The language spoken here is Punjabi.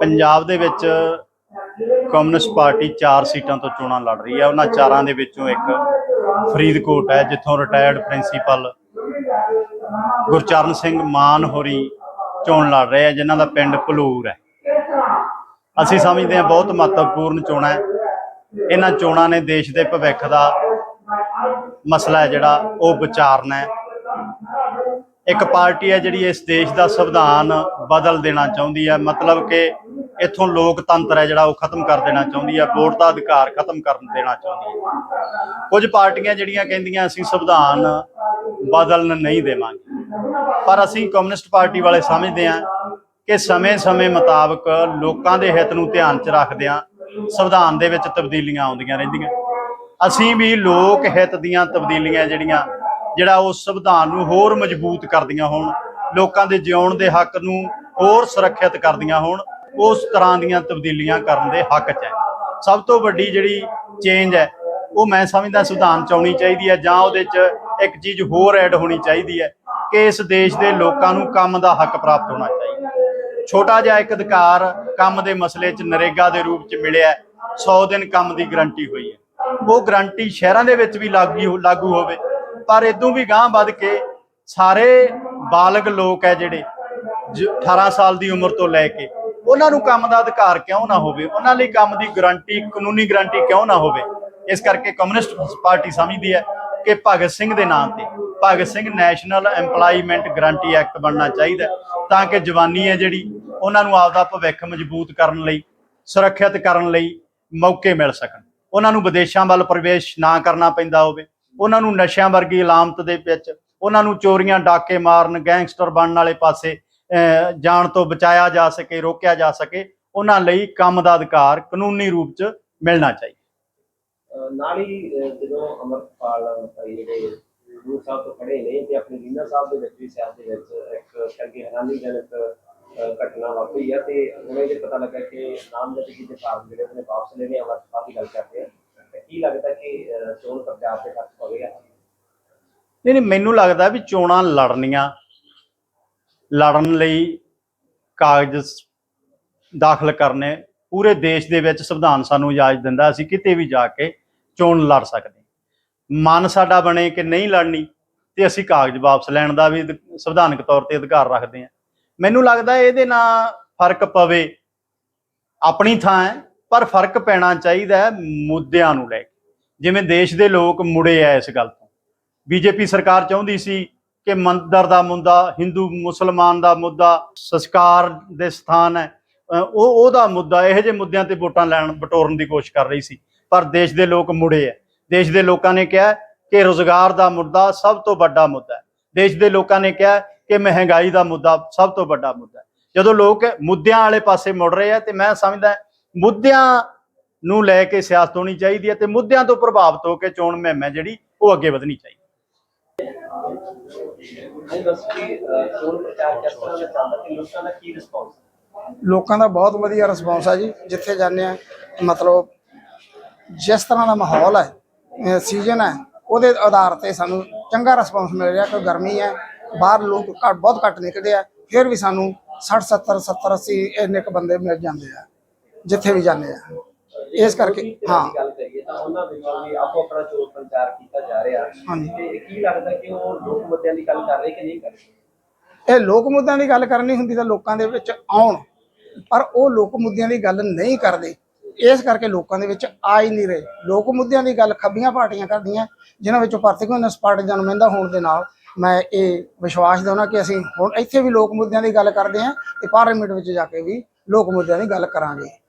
ਪੰਜਾਬ ਦੇ ਵਿੱਚ ਕਮਿਊਨਿਸਟ ਪਾਰਟੀ 4 ਸੀਟਾਂ ਤੋਂ ਚੋਣਾਂ ਲੜ ਰਹੀ ਹੈ। ਉਹਨਾਂ ਚਾਰਾਂ ਦੇ ਵਿੱਚੋਂ ਇੱਕ ਫਰੀਦਕੋਟ ਹੈ, ਜਿੱਥੋਂ ਰਿਟਾਇਰਡ ਪ੍ਰਿੰਸੀਪਲ ਗੁਰਚਰਨ ਸਿੰਘ ਮਾਨ ਹੋਰੀ ਚੋਣ ਲੜ ਰਹੇ ਆ ਜਿਨ੍ਹਾਂ ਦਾ ਪਿੰਡ ਭਲੂਰ ਹੈ। ਅਸੀਂ ਸਮਝਦੇ ਹਾਂ ਬਹੁਤ ਮਹੱਤਵਪੂਰਨ ਚੋਣਾਂ ਹੈ। ਇਹਨਾਂ ਚੋਣਾਂ ਨੇ ਦੇਸ਼ ਦੇ ਭਵਿੱਖ ਦਾ ਮਸਲਾ ਹੈ ਜਿਹੜਾ, ਉਹ ਵਿਚਾਰਨਾ ਹੈ। ਇੱਕ ਪਾਰਟੀ ਹੈ ਜਿਹੜੀ ਇਸ ਦੇਸ਼ ਦਾ ਸੰਵਿਧਾਨ ਬਦਲ ਦੇਣਾ ਚਾਹੁੰਦੀ ਹੈ। ਮਤਲਬ ਕਿ ਇੱਥੋਂ ਲੋਕਤੰਤਰ ਹੈ ਜਿਹੜਾ ਉਹ ਖਤਮ ਕਰ ਦੇਣਾ ਚਾਹੁੰਦੀ ਹੈ, ਵੋਟ ਦਾ ਅਧਿਕਾਰ ਖਤਮ ਕਰ ਦੇਣਾ ਚਾਹੁੰਦੀ ਹੈ। ਕੁਝ ਪਾਰਟੀਆਂ ਜਿਹੜੀਆਂ ਕਹਿੰਦੀਆਂ ਅਸੀਂ ਸੰਵਿਧਾਨ ਬਦਲਣ ਨਹੀਂ ਦੇਵਾਂਗੇ, ਪਰ ਅਸੀਂ ਕਮਿਊਨਿਸਟ ਪਾਰਟੀ ਵਾਲੇ ਸਮਝਦੇ ਹਾਂ ਕਿ ਸਮੇਂ-ਸਮੇਂ ਮੁਤਾਬਕ ਲੋਕਾਂ ਦੇ ਹਿੱਤ ਨੂੰ ਧਿਆਨ 'ਚ ਰੱਖਦਿਆਂ ਸੰਵਿਧਾਨ ਦੇ ਵਿੱਚ ਤਬਦੀਲੀਆਂ ਆਉਂਦੀਆਂ ਰਹਿੰਦੀਆਂ। ਅਸੀਂ ਵੀ ਲੋਕ ਹਿੱਤ ਦੀਆਂ ਤਬਦੀਲੀਆਂ ਜਿਹੜੀਆਂ, ਜਿਹੜਾ ਉਹ ਸੰਵਿਧਾਨ ਨੂੰ ਹੋਰ ਮਜ਼ਬੂਤ ਕਰਦੀਆਂ ਹੋਣ, ਲੋਕਾਂ ਦੇ ਜਿਉਣ ਦੇ ਹੱਕ ਨੂੰ ਹੋਰ ਸੁਰੱਖਿਅਤ ਕਰਦੀਆਂ ਹੋਣ ਉਸ ਤਰ੍ਹਾਂ ਦੀਆਂ ਤਬਦੀਲੀਆਂ ਕਰਨ ਦੇ ਹੱਕ 'ਚ ਹੈ ਸਭ ਤੋਂ ਵੱਡੀ ਜਿਹੜੀ ਚੇਂਜ ਹੈ, ਉਹ ਮੈਂ ਸਮਝਦਾ ਸੰਵਿਧਾਨ 'ਚ ਆਉਣੀ ਚਾਹੀਦੀ ਹੈ ਜਾਂ ਉਹਦੇ 'ਚ ਇੱਕ ਚੀਜ਼ ਹੋਰ ਐਡ ਹੋਣੀ ਚਾਹੀਦੀ ਹੈ ਕਿ ਇਸ ਦੇਸ਼ ਦੇ ਲੋਕਾਂ ਨੂੰ ਕੰਮ ਦਾ ਹੱਕ ਪ੍ਰਾਪਤ ਹੋਣਾ ਚਾਹੀਦਾ ਛੋਟਾ ਜਿਹਾ ਇੱਕ ਅਧਿਕਾਰ ਕੰਮ ਦੇ ਮਸਲੇ 'ਚ ਨਰੇਗਾ ਦੇ ਰੂਪ 'ਚ ਮਿਲਿਆ ਹੈ। 100 ਦਿਨ ਕੰਮ ਦੀ ਗਰੰਟੀ ਹੋਈ ਹੈ ਉਹ ਗਰੰਟੀ ਸ਼ਹਿਰਾਂ ਦੇ ਵਿੱਚ ਵੀ ਲਾਗੂ ਲਾਗੂ ਹੋਵੇ, ਪਰ ਇਦੋਂ ਵੀ ਗਾਂਹ ਵੱਧ ਕੇ ਸਾਰੇ ਬਾਲਗ ਲੋਕ ਹੈ ਜਿਹੜੇ, ਜ- 18 ਸਾਲ ਦੀ ਉਮਰ ਤੋਂ ਲੈ ਕੇ ਉਹਨਾਂ ਨੂੰ ਕੰਮ ਦਾ ਅਧਿਕਾਰ ਕਿਉਂ ਨਾ ਹੋਵੇ? ਉਹਨਾਂ ਲਈ ਕੰਮ ਦੀ ਗਰੰਟੀ, ਕਾਨੂੰਨੀ ਗਰੰਟੀ ਕਿਉਂ ਨਾ ਹੋਵੇ? ਇਸ ਕਰਕੇ ਕਮਿਊਨਿਸਟ ਪਾਰਟੀ ਸਮਝਦੀ ਹੈ ਕਿ ਭਗਤ ਸਿੰਘ ਦੇ ਨਾਮ ਤੇ, Bhagat Singh national EMPLOYMENT guarantee act ਬਣਨਾ ਚਾਹੀਦਾ ਤਾਂ ਕਿ ਜਵਾਨੀ ਹੈ ਜਿਹੜੀ, ਉਹਨਾਂ ਨੂੰ ਆਪਦਾ ਭਵਿੱਖ ਮਜ਼ਬੂਤ ਕਰਨ ਲਈ, ਸੁਰੱਖਿਅਤ ਕਰਨ ਲਈ ਮੌਕੇ ਮਿਲ ਸਕਣ। ਉਹਨਾਂ ਨੂੰ ਵਿਦੇਸ਼ਾਂ ਵੱਲ ਪ੍ਰਵੇਸ਼ ਨਾ ਕਰਨਾ ਪੈਂਦਾ ਹੋਵੇ। ਉਹਨਾਂ ਨੂੰ ਨਸ਼ਿਆਂ ਵਰਗੀ ਇਲਾਮਤ ਦੇ ਵਿੱਚ, ਉਹਨਾਂ ਨੂੰ ਚੋਰੀਆਂ, ਡਾਕੇ ਮਾਰਨ, ਗੈਂਗਸਟਰ ਬਣਨ ਵਾਲੇ ਪਾਸੇ ਜਾਣ ਤੋਂ ਬਚਾਇਆ ਜਾ ਸਕੇ ਰੋਕਿਆ ਜਾ ਸਕੇ ਉਹਨਾਂ ਲਈ ਕੰਮ ਦਾ ਅਧਿਕਾਰ ਕਾਨੂੰਨੀ ਰੂਪ 'ਚ ਮਿਲਣਾ ਚਾਹੀਦਾ। ਨਾਲ ਹੀ ਜਦੋਂ ਅਮਰਪਾਲ ਜਿਹੜੇ ਗੁਰੂ ਸਾਹਿਬ ਤੋਂ ਖੜੇ ਨੇ ਤੇ ਆਪਣੇ ਲੀਨਾ ਸਾਹਿਬ ਦੇ ਵਿੱਚ ਵੀ ਸਿਆਸਤ ਦੇ ਵਿੱਚ ਇੱਕ ਚੰਗੀ ਹੈਰਾਨੀਜਨਕ ਘਟਨਾ ਵਾਪਰੀ ਹੈ ਤੇ ਹੁਣ ਇਹ ਪਤਾ ਲੱਗਾ ਕਿ ਨਾਮਜ਼ਦਗੀ ਦੇ ਫਾਰਮ ਜਿਹੜੇ ਉਹਨੇ ਵਾਪਸ ਲੈਣੇ ਅਮਰਪਾਲ ਦੀ ਗੱਲ ਕਰਦੇ ਆ। ਤੇ ਕੀ ਲੱਗਦਾ ਕਿ ਅਹ ਚੋਣ ਪ੍ਰਚਾਰ ਤੇ ਖਰਚ ਪਵੇਗਾ ਨਹੀਂ ਨਹੀਂ ਮੈਨੂੰ ਲੱਗਦਾ ਵੀ ਚੋਣਾਂ ਲੜਨੀਆਂ ਲੜਨ ਲਈ ਕਾਗਜ਼ ਦਾਖਲ ਕਰਨੇ ਪੂਰੇ ਦੇਸ਼ ਦੇ ਵਿੱਚ ਸੰਵਿਧਾਨ ਸਾਨੂੰ ਇਜਾਜ਼ਤ ਦਿੰਦਾ, ਅਸੀਂ ਕਿਤੇ ਵੀ ਜਾ ਕੇ ਚੋਣ ਲੜ ਸਕਦੇ ਮਨ ਸਾਡਾ ਬਣੇ ਕਿ ਨਹੀਂ ਲੜਨੀ ਤੇ ਅਸੀਂ ਕਾਗਜ਼ ਵਾਪਸ ਲੈਣ ਦਾ ਵੀ ਸੰਵਿਧਾਨਕ ਤੌਰ ਤੇ ਅਧਿਕਾਰ ਰੱਖਦੇ ਹਾਂ। ਮੈਨੂੰ ਲੱਗਦਾ ਇਹਦੇ ਨਾਲ ਫ਼ਰਕ ਪਵੇ, ਆਪਣੀ ਥਾਂ ਹੈ, ਪਰ ਫ਼ਰਕ ਪੈਣਾ ਚਾਹੀਦਾ ਹੈ ਮੁੱਦਿਆਂ ਨੂੰ ਲੈ ਕੇ। ਜਿਵੇਂ ਦੇਸ਼ ਦੇ ਲੋਕ ਮੁੜੇ ਆ ਇਸ ਗੱਲ ਤੋਂ। ਬੀਜੇਪੀ ਸਰਕਾਰ ਚਾਹੁੰਦੀ ਸੀ ਕਿ ਮੰਦਰ ਦਾ ਮੁੱਦਾ, ਹਿੰਦੂ, ਮੁਸਲਮਾਨ ਦਾ ਮੁੱਦਾ, ਸੰਸਕਾਰ ਦੇ ਸਥਾਨ ਹੈ ਉਹ, ਉਹਦਾ ਮੁੱਦਾ, ਇਹੋ ਜਿਹੇ ਮੁੱਦਿਆਂ ਤੇ ਵੋਟਾਂ ਲੈਣ ਬਟੋਰਨ ਦੀ ਕੋਸ਼ਿਸ਼ ਕਰ ਰਹੀ ਸੀ। ਪਰ ਦੇਸ਼ ਦੇ ਲੋਕ ਮੁੜੇ ਆ ਦੇਸ਼ ਦੇ ਲੋਕਾਂ ਨੇ ਕਿਹਾ ਕਿ ਰੋਜ਼ਗਾਰ ਦਾ ਮੁੱਦਾ ਸਭ ਤੋਂ ਵੱਡਾ ਮੁੱਦਾ ਹੈ। ਦੇਸ਼ ਦੇ ਲੋਕਾਂ ਨੇ ਕਿਹਾ ਕਿ ਮਹਿੰਗਾਈ ਦਾ ਮੁੱਦਾ ਸਭ ਤੋਂ ਵੱਡਾ ਮੁੱਦਾ ਹੈ। ਜਦੋਂ ਲੋਕ ਮੁੱਦਿਆਂ ਵਾਲੇ ਪਾਸੇ ਮੁੜ ਰਹੇ ਆ ਤੇ ਮੈਂ ਸਮਝਦਾ ਮੁੱਦਿਆਂ ਨੂੰ ਲੈ ਕੇ ਸਿਆਸਤ ਹੋਣੀ ਚਾਹੀਦੀ ਹੈ ਤੇ ਮੁੱਦਿਆਂ ਤੋਂ ਪ੍ਰਭਾਵਿਤ ਹੋ ਕੇ ਚੋਣ ਮੁਹਿੰਮ ਹੈ ਜਿਹੜੀ, ਉਹ ਅੱਗੇ ਵਧਣੀ ਚਾਹੀਦੀ ਲੋਕਾਂ ਦਾ ਬਹੁਤ ਵਧੀਆ ਰਿਸਪੌਂਸ ਆ ਜੀ ਜਿੱਥੇ ਜਾਂਦੇ ਆ ਮਤਲਬ ਜਿਸ ਤਰ੍ਹਾਂ ਦਾ ਮਾਹੌਲ ਹੈ ਸੀਜ਼ਨ ਹੈ ਉਹਦੇ ਆਧਾਰ ਤੇ ਸਾਨੂੰ ਚੰਗਾ ਰਿਸਪੌਂਸ ਮਿਲ ਰਿਹਾ ਕਿ ਗਰਮੀ ਹੈ ਬਾਹਰ ਲੋਕ ਘੱਟ ਬਹੁਤ ਘੱਟ ਨਿਕਲਦੇ ਆ ਫਿਰ ਵੀ ਸਾਨੂੰ 60 70 70 80 ਇੰਨੇ ਕੁ ਬੰਦੇ ਮਿਲ ਜਾਂਦੇ ਆ ਜਿੱਥੇ ਵੀ ਜਾਂਦੇ ਆ। ਇਸ ਕਰਕੇ ਹਾਂ। ਉਹਨਾਂ ਵਿੱਚੋਂ ਵੀ ਆਪੋ ਆਪਣਾ ਚੋਣ ਪ੍ਰਚਾਰ ਕੀਤਾ ਜਾ ਰਿਹਾ। ਹਾਂਜੀ। ਤੇ ਕੀ ਲੱਗਦਾ ਕਿ ਉਹ ਲੋਕ ਮੁੱਦਿਆਂ ਦੀ ਗੱਲ ਕਰ ਰਹੇ ਕਿ ਨਹੀਂ ਕਰ ਰਹੇ? ਇਹ ਲੋਕ ਮੁੱਦਿਆਂ ਦੀ ਗੱਲ ਕਰਨੀ ਹੁੰਦੀ ਤਾਂ ਲੋਕਾਂ ਦੇ ਵਿੱਚ ਆਉਣ ਪਰ ਉਹ ਲੋਕ ਮੁੱਦਿਆਂ ਦੀ ਗੱਲ ਨਹੀਂ ਕਰਦੇ। ਇਸ ਕਰਕੇ ਲੋਕਾਂ ਦੇ ਵਿੱਚ ਆ ਹੀ ਨਹੀਂ ਰਹੇ। ਲੋਕ ਮੁੱਦਿਆਂ ਦੀ ਗੱਲ ਖੱਬੀਆਂ ਪਾਰਟੀਆਂ ਕਰਦੀਆਂ ਜਿਨ੍ਹਾਂ ਵਿੱਚੋਂ ਭਾਰਤੀ ਕਮਿਊਨਿਸਟ ਪਾਰਟੀ ਦਾ ਨੁਮਾਇੰਦਾ ਹੋਣ ਦੇ ਨਾਲ ਮੈਂ ਇਹ ਵਿਸ਼ਵਾਸ ਦਿਵਾਉਣਾ ਕਿ ਅਸੀਂ ਹੁਣ ਇੱਥੇ ਵੀ ਲੋਕ ਮੁੱਦਿਆਂ ਦੀ ਗੱਲ ਕਰਦੇ ਹਾਂ ਤੇ ਪਾਰਲੀਮੈਂਟ ਵਿੱਚ ਜਾ ਕੇ ਵੀ ਲੋਕ ਮੁੱਦਿਆਂ ਦੀ ਗੱਲ ਕਰਾਂਗੇ।